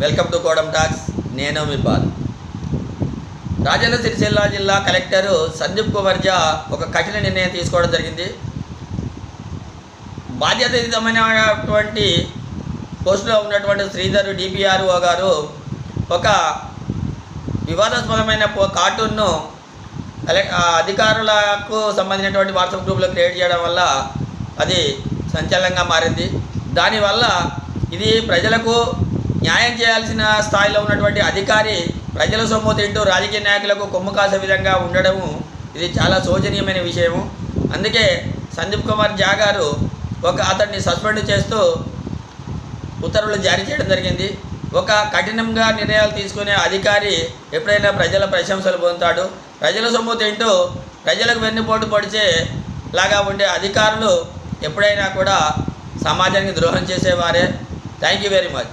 Welcome to Kodam talks. నేను మీ ball. Rajanna Sircilla జిల్లా collector Sandeep Kumar జా ఒక కఠిన నిర్ణయం తీసుకోవడం జరిగింది. బాధ్యతయుతమైనటువంటి పోస్టులో ఉన్నటువంటి శ్రీధర్ డిపిఆర్ఓ గారు ఒక వివాదాస్పదమైన కార్టూన్ను అధికారులకు సంబంధించినటువంటి వాట్సాప్ గ్రూప్లో క్రియేట్ చేయడం వల్ల అది సంచలనంగా మారింది. దానివల్ల ఇది ప్రజలకు న్యాయం చేయాల్సిన స్థాయిలో ఉన్నటువంటి అధికారి ప్రజల సొమ్ము తింటూ రాజకీయ నాయకులకు కొమ్ము కాసే విధంగా ఉండడము ఇది చాలా శోచనీయమైన విషయము. అందుకే సందీప్ కుమార్ జా గారు ఒక అతన్ని సస్పెండ్ చేస్తూ ఉత్తర్వులు జారీ చేయడం జరిగింది. ఒక కఠినంగా నిర్ణయాలు తీసుకునే అధికారి ఎప్పుడైనా ప్రజల ప్రశంసలు పొందుతాడు. ప్రజల సొమ్ము తింటూ ప్రజలకు వెన్నుపోటు పొడిచే లాగా ఉండే అధికారులు ఎప్పుడైనా కూడా సమాజానికి ద్రోహం చేసేవారే. Thank you very much.